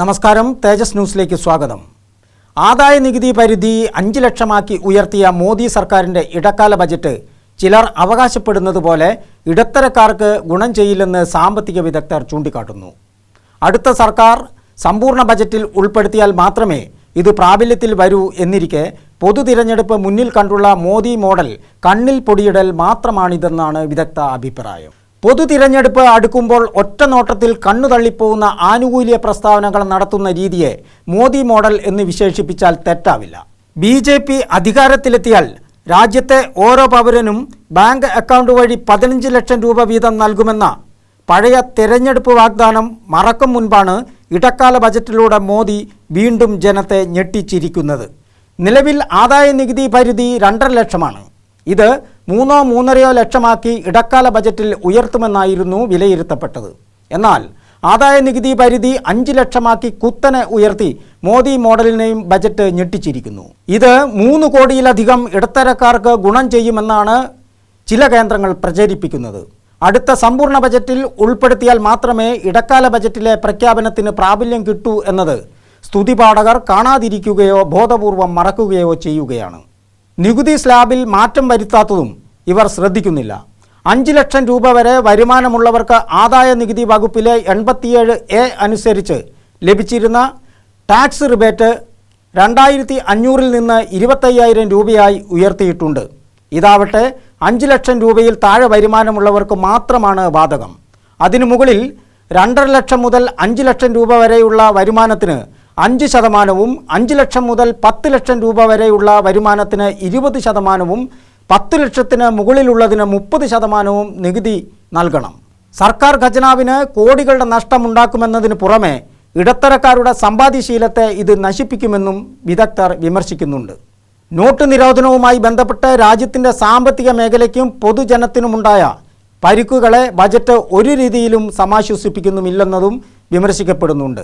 നമസ്കാരം. തേജസ് ന്യൂസിലേക്ക് സ്വാഗതം. ആദായ നികുതി പരിധി അഞ്ച് ലക്ഷമാക്കി ഉയർത്തിയ മോദി സർക്കാരിന്റെ ഇടക്കാല ബജറ്റ് ചിലർ അവകാശപ്പെടുന്നത് പോലെ ഇടത്തരക്കാർക്ക് ഗുണം ചെയ്യില്ലെന്ന് സാമ്പത്തിക വിദഗ്ധർ ചൂണ്ടിക്കാട്ടുന്നു. അടുത്ത സർക്കാർ സമ്പൂർണ ബജറ്റിൽ ഉൾപ്പെടുത്തിയാൽ മാത്രമേ ഇത് പ്രാബല്യത്തിൽ വരൂ എന്നിരിക്കെ പൊതു തിരഞ്ഞെടുപ്പ് മുന്നിൽ കണ്ടുള്ള മോദി മോഡൽ കണ്ണിൽ പൊടിയിടൽ മാത്രമാണിതെന്നാണ് വിദഗ്ധ അഭിപ്രായം. പൊതു തിരഞ്ഞെടുപ്പ് അടുക്കുമ്പോൾ ഒറ്റ നോട്ടത്തിൽ കണ്ണു തള്ളിപ്പോകുന്ന ആനുകൂല്യ പ്രസ്താവനകൾ നടത്തുന്ന രീതിയെ മോദി മോഡൽ എന്ന് വിശേഷിപ്പിച്ചാൽ തെറ്റാവില്ല. ബി ജെ പി അധികാരത്തിലെത്തിയാൽ രാജ്യത്തെ ഓരോ പൗരനും ബാങ്ക് അക്കൗണ്ട് വഴി പതിനഞ്ച് ലക്ഷം രൂപ വീതം നൽകുമെന്ന പഴയ തെരഞ്ഞെടുപ്പ് വാഗ്ദാനം മറക്കും മുൻപാണ് ഇടക്കാല ബജറ്റിലൂടെ മോദി വീണ്ടും ജനത്തെ ഞെട്ടിച്ചിരിക്കുന്നത്. നിലവിൽ ആദായ നികുതി പരിധി രണ്ടര ലക്ഷമാണ്. ഇത് മൂന്നോ മൂന്നരയോ ലക്ഷമാക്കി ഇടക്കാല ബജറ്റിൽ ഉയർത്തുമെന്നായിരുന്നു വിലയിരുത്തപ്പെട്ടത്. എന്നാൽ ആദായ നികുതി പരിധി അഞ്ച് ലക്ഷമാക്കി കുത്തനെ ഉയർത്തി മോദി മോഡലിനെയും ബജറ്റ് ഞെട്ടിച്ചിരിക്കുന്നു. ഇത് മൂന്ന് കോടിയിലധികം ഇടത്തരക്കാർക്ക് ഗുണം ചെയ്യുമെന്നാണ് ചില കേന്ദ്രങ്ങൾ പ്രചരിപ്പിക്കുന്നത്. അടുത്ത സമ്പൂർണ ബജറ്റിൽ ഉൾപ്പെടുത്തിയാൽ മാത്രമേ ഇടക്കാല ബജറ്റിലെ പ്രഖ്യാപനത്തിന് പ്രാബല്യം കിട്ടൂ എന്നത് സ്തുതിപാഠകർ കാണാതിരിക്കുകയോ ബോധപൂർവം മറക്കുകയോ ചെയ്യുകയാണ്. നികുതി സ്ലാബിൽ മാറ്റം വരുത്താത്തതും ഇവർ ശ്രദ്ധിക്കുന്നില്ല. അഞ്ച് ലക്ഷം രൂപ വരെ വരുമാനമുള്ളവർക്ക് ആദായ നികുതി വകുപ്പിലെ എൺപത്തിയേഴ് എ അനുസരിച്ച് ലഭിച്ചിരുന്ന ടാക്സ് റിബേറ്റ് രണ്ടായിരത്തി അഞ്ഞൂറിൽ നിന്ന് ഇരുപത്തയ്യായിരം രൂപയായി ഉയർത്തിയിട്ടുണ്ട്. ഇതാവട്ടെ അഞ്ച് ലക്ഷം രൂപയിൽ താഴെ വരുമാനമുള്ളവർക്ക് മാത്രമാണ് ബാധകം. അതിനു മുകളിൽ രണ്ടര ലക്ഷം മുതൽ അഞ്ച് ലക്ഷം രൂപ വരെയുള്ള വരുമാനത്തിന് അഞ്ച് ശതമാനവും അഞ്ച് ലക്ഷം മുതൽ പത്ത് ലക്ഷം രൂപ വരെയുള്ള വരുമാനത്തിന് ഇരുപത് ശതമാനവും പത്ത് ലക്ഷത്തിന് മുകളിലുള്ളതിന് മുപ്പത് ശതമാനവും നികുതി നൽകണം. സർക്കാർ ഖജനാവിന് കോടികളുടെ നഷ്ടമുണ്ടാക്കുമെന്നതിന് പുറമെ ഇടത്തരക്കാരുടെ സമ്പാദ്യശീലത്തെ ഇത് നശിപ്പിക്കുമെന്നും വിദഗ്ധർ വിമർശിക്കുന്നുണ്ട്. നോട്ട് നിരോധനവുമായി ബന്ധപ്പെട്ട് രാജ്യത്തിന്റെ സാമ്പത്തിക മേഖലയ്ക്കും പൊതുജനത്തിനുമുണ്ടായ പരിക്കുകളെ ബജറ്റ് ഒരു രീതിയിലും സമാശ്വസിപ്പിക്കുന്നുമില്ലെന്നതും വിമർശിക്കപ്പെടുന്നുണ്ട്.